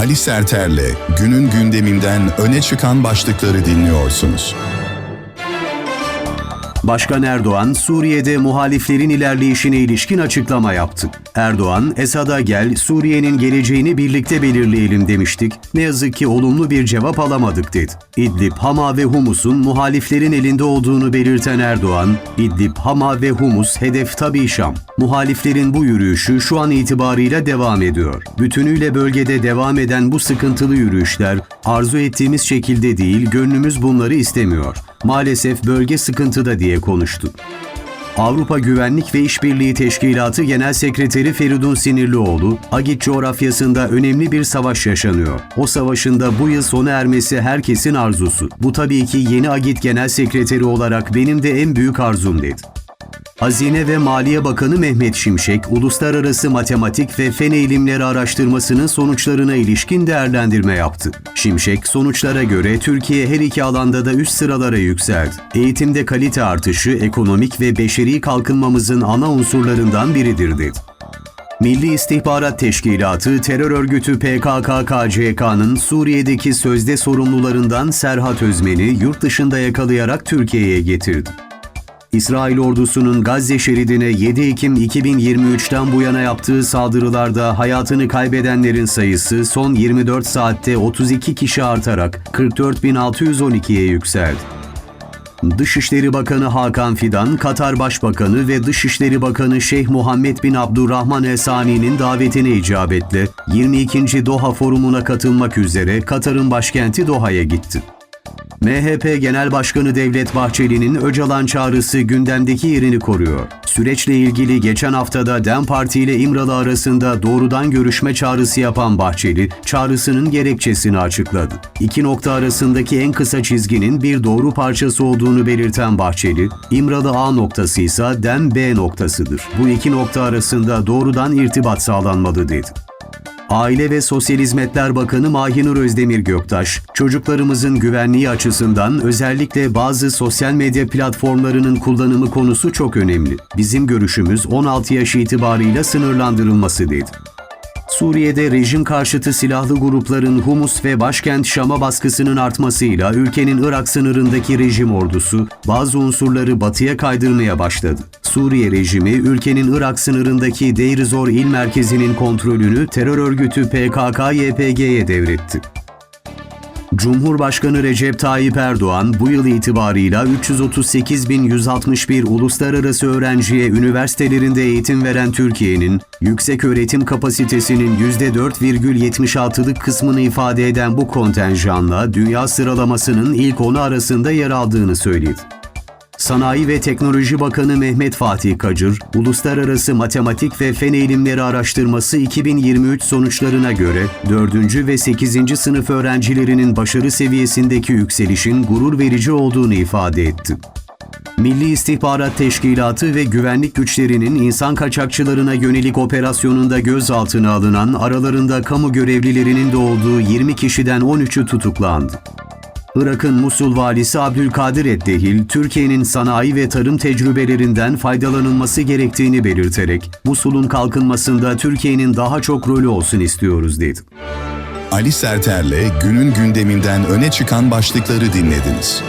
Ali Serter'le günün gündeminden öne çıkan başlıkları dinliyorsunuz. Başkan Erdoğan, Suriye'de muhaliflerin ilerleyişine ilişkin açıklama yaptı. Erdoğan, Esad'a gel, Suriye'nin geleceğini birlikte belirleyelim demiştik. Ne yazık ki olumlu bir cevap alamadık dedi. İdlib, Hama ve Humus'un muhaliflerin elinde olduğunu belirten Erdoğan, İdlib, Hama ve Humus hedef tabii Şam. Muhaliflerin bu yürüyüşü şu an itibarıyla devam ediyor. Bütünüyle bölgede devam eden bu sıkıntılı yürüyüşler arzu ettiğimiz şekilde değil, gönlümüz bunları istemiyor. Maalesef bölge sıkıntıda diye konuştu. Avrupa Güvenlik ve İşbirliği Teşkilatı Genel Sekreteri Feridun Sinirlioğlu, Agit coğrafyasında önemli bir savaş yaşanıyor. O savaşın da bu yıl sona ermesi herkesin arzusu. Bu tabii ki yeni Agit Genel Sekreteri olarak benim de en büyük arzum dedi. Hazine ve Maliye Bakanı Mehmet Şimşek, Uluslararası Matematik ve Fen Eğilimleri Araştırması'nın sonuçlarına ilişkin değerlendirme yaptı. Şimşek, sonuçlara göre Türkiye her iki alanda da üst sıralara yükseldi. Eğitimde kalite artışı, ekonomik ve beşeri kalkınmamızın ana unsurlarından biridir dedi. Milli İstihbarat Teşkilatı terör örgütü PKK-KCK'nın Suriye'deki sözde sorumlularından Serhat Özmen'i yurt dışında yakalayarak Türkiye'ye getirdi. İsrail ordusunun Gazze şeridine 7 Ekim 2023'ten bu yana yaptığı saldırılarda hayatını kaybedenlerin sayısı son 24 saatte 32 kişi artarak 44.612'ye yükseldi. Dışişleri Bakanı Hakan Fidan, Katar Başbakanı ve Dışişleri Bakanı Şeyh Muhammed bin Abdurrahman El Sani'nin davetine icabetle 22. Doha Forumu'na katılmak üzere Katar'ın başkenti Doha'ya gitti. MHP Genel Başkanı Devlet Bahçeli'nin Öcalan çağrısı gündemdeki yerini koruyor. Süreçle ilgili geçen haftada DEM Parti ile İmralı arasında doğrudan görüşme çağrısı yapan Bahçeli, çağrısının gerekçesini açıkladı. İki nokta arasındaki en kısa çizginin bir doğru parçası olduğunu belirten Bahçeli, İmralı A noktası ise DEM B noktasıdır. Bu iki nokta arasında doğrudan irtibat sağlanmalı dedi. Aile ve Sosyal Hizmetler Bakanı Mahinur Özdemir Göktaş, çocuklarımızın güvenliği açısından özellikle bazı sosyal medya platformlarının kullanımı konusu çok önemli. Bizim görüşümüz 16 yaş itibarıyla sınırlandırılması dedi. Suriye'de rejim karşıtı silahlı grupların Humus ve başkent Şam'a baskısının artmasıyla ülkenin Irak sınırındaki rejim ordusu bazı unsurları batıya kaydırmaya başladı. Suriye rejimi ülkenin Irak sınırındaki Deir Zor il merkezinin kontrolünü terör örgütü PKK-YPG'ye devretti. Cumhurbaşkanı Recep Tayyip Erdoğan bu yıl itibarıyla 338.161 uluslararası öğrenciye üniversitelerinde eğitim veren Türkiye'nin yüksek öğretim kapasitesinin %4,76'lık kısmını ifade eden bu kontenjanla dünya sıralamasının ilk 10'u arasında yer aldığını söyledi. Sanayi ve Teknoloji Bakanı Mehmet Fatih Kacır, Uluslararası Matematik ve Fen Eğilimleri Araştırması 2023 sonuçlarına göre 4. ve 8. sınıf öğrencilerinin başarı seviyesindeki yükselişin gurur verici olduğunu ifade etti. Milli İstihbarat Teşkilatı ve güvenlik güçlerinin insan kaçakçılarına yönelik operasyonunda gözaltına alınan aralarında kamu görevlilerinin de olduğu 20 kişiden 13'ü tutuklandı. Irak'ın Musul valisi Abdülkadir Eddehil, Türkiye'nin sanayi ve tarım tecrübelerinden faydalanılması gerektiğini belirterek, Musul'un kalkınmasında Türkiye'nin daha çok rolü olsun istiyoruz dedi. Ali Serter'le günün gündeminden öne çıkan başlıkları dinlediniz.